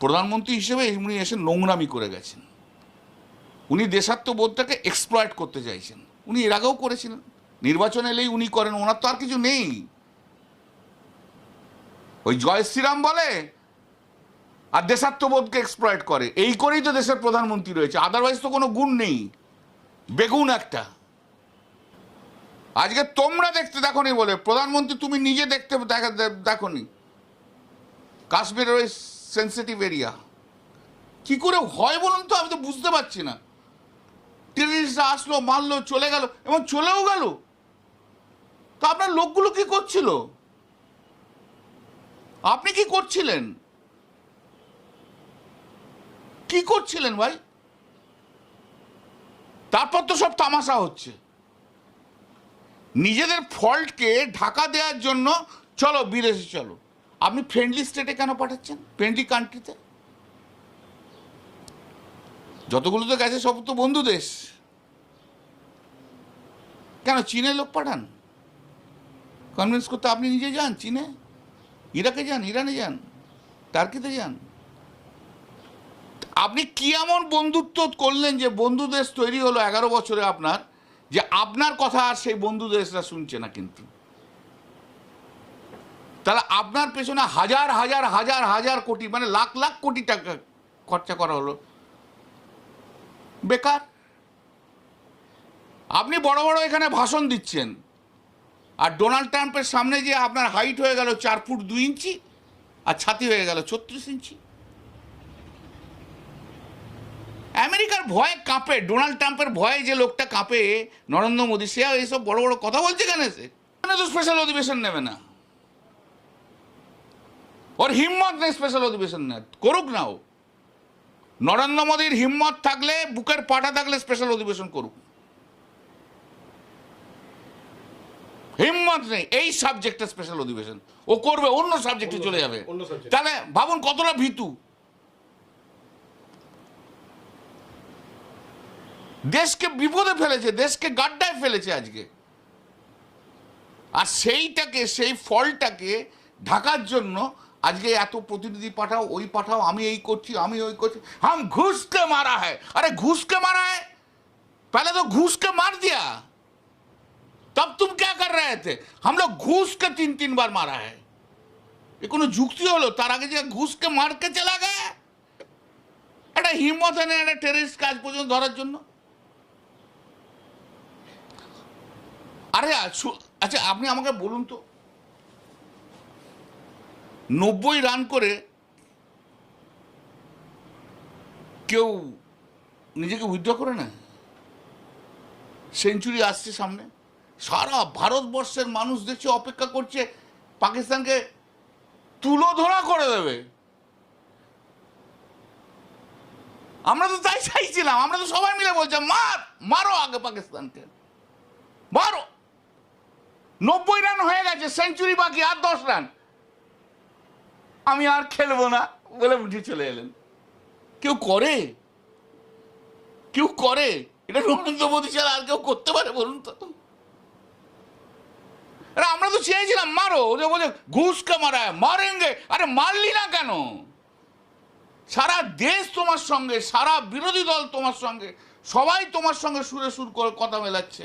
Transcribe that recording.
প্রধানমন্ত্রী হিসেবে উনি এসে নোংরামি করে গেছেন। উনি দেশাত্মবোধটাকে এক্সপ্লয়েট করতে চাইছেন। উনি এর আগেও করেছিলেন। নির্বাচন এলেই উনি করেন, ওনার তো আর কিছু নেই। ওই জয় শ্রীরাম বলে, আর দেশাত্মবোধকে এক্সপ্লয়েট করে। এই করেই তো দেশের প্রধানমন্ত্রী রয়েছে। আদারওয়াইজ তো কোনো গুণ নেই। বেগুন একটা। আজকে তোমরা দেখতে দেখোনি বলে, প্রধানমন্ত্রী তুমি নিজে দেখতে দেখো নি কাশ্মীরের ওই সেন্সিটিভ এরিয়া কি করে হয় বলুন তো? আমি তো বুঝতে পারছি না। টেরিস্টরা আসলো, মারলো, চলে গেল, এবং চলেও গেল। তো আপনার লোকগুলো কি করছিল? আপনি কি করছিলেন? কি করছিলেন ভাই? তারপর তো সব তামাশা হচ্ছে। নিজেদের ফল্টকে ঢাকা দেওয়ার জন্য চলো, বিদেশে চলো। আপনি ফ্রেন্ডলি স্টেটে কেন পাঠাচ্ছেন? ফ্রেন্ডলি কান্ট্রিতে যতগুলো তো গেছে, সব তো বন্ধু দেশ। কেন চীনে লোক পাঠান? কনভিন্স করতে আপনি নিজে যান চীনে? ইরাকে যান, ইরানে যান, টার্কিতে যান। আপনি কি এমন বন্ধুত্ব করলেন যে বন্ধু দেশ তৈরি হলো এগারো বছরে আপনার, যে আপনার কথা আর সেই বন্ধু দেশরা শুনছে না কিন্তু? তাহলে আপনার পেছনে হাজার হাজার হাজার হাজার কোটি মানে লাখ লাখ কোটি টাকা খরচা করা হলো। বেকার। আপনি বড় বড় এখানে ভাষণ দিচ্ছেন। আর ডোনাল্ড ট্রাম্পের সামনে যে আপনার হাইট হয়ে গেল চার ফুট দুই ইঞ্চি, আর ছাতি হয়ে গেল ছত্রিশ ইঞ্চি। আমেরিকার ভয়ে কাঁপে, ডোনাল্ড ট্রাম্পের ভয়ে যে লোকটা কাঁপে, নরেন্দ্র মোদী সে এইসব বড় বড় কথা বলছে কেন সে? তো স্পেশাল অধিবেশন নেবে না? ওর হিম্মত নেই স্পেশাল অধিবেশন নেয় করুক না ও নরেন্দ্র মোদীর হিম্মত থাকলে বুকের পাটা থাকলে স্পেশাল অধিবেশন করুক হিম্মত নেই এই সাবজেক্টে স্পেশাল অধিবেশন ও করবে অন্য সাবজেক্টে চলে যাবে তাহলে ভাবুন কতটা ভীতু দেশকে বিপদে ফেলেছে দেশকে গাড্ডায় ফেলেছে আজকে আর সেইটাকে সেই ফলটাকে ঢাকার জন্য আজকে এত প্রতিনিধি পাঠাও ওই পাঠাও আমি এই করছি আমি ওই করছি হাম ঘুষ কে মারা হ্যায় আরে ঘুষ কে मारा है पहले तो घूस के मार दिया तब तुम क्या कर रहे थे हम लोग घूस के तीन तीन बार मारा है এ কোনো যুক্তি হলো তার আগে যে ঘুষকে মারকে চলা গায়ে একটা হিম্মত এনে একটা টেরিস্ট কাজ পর্যন্ত ধরার জন্য আরে আচ্ছা- আচ্ছা আপনি আমাকে বলুন তো নব্বই রান করে কেউ নিজেকে উইথড্র করে না সেঞ্চুরি আসছে সামনে। সারা ভারতবর্ষের মানুষ দেখছে, অপেক্ষা করছে, পাকিস্তানকে তুলোধরা করে দেবে। আমরা তো তাই চাইছিলাম, আমরা তো সবাই মিলে বলছিলাম, মার, মারো আগে পাকিস্তানকে। মারো। নব্বই রান হয়ে গেছে, সেঞ্চুরি বাকি, আর দশ রান। আমি আর খেলব না বলে উঠে চলে এলেন। কেউ করে? কেউ করে? এটা নরেন্দ্র মোদী ছাড়া আর কেউ করতে পারে বলুন তো? আরে আমরা তো চেয়েছিলাম, মারো। ও যে বলছে ঘুষকে মারায়, মারেঙ্গে। আরে মারলি না কেন? সারা দেশ তোমার সঙ্গে, সারা বিরোধী দল তোমার সঙ্গে, সবাই তোমার সঙ্গে সুরে সুর করে কথা মেলাচ্ছে।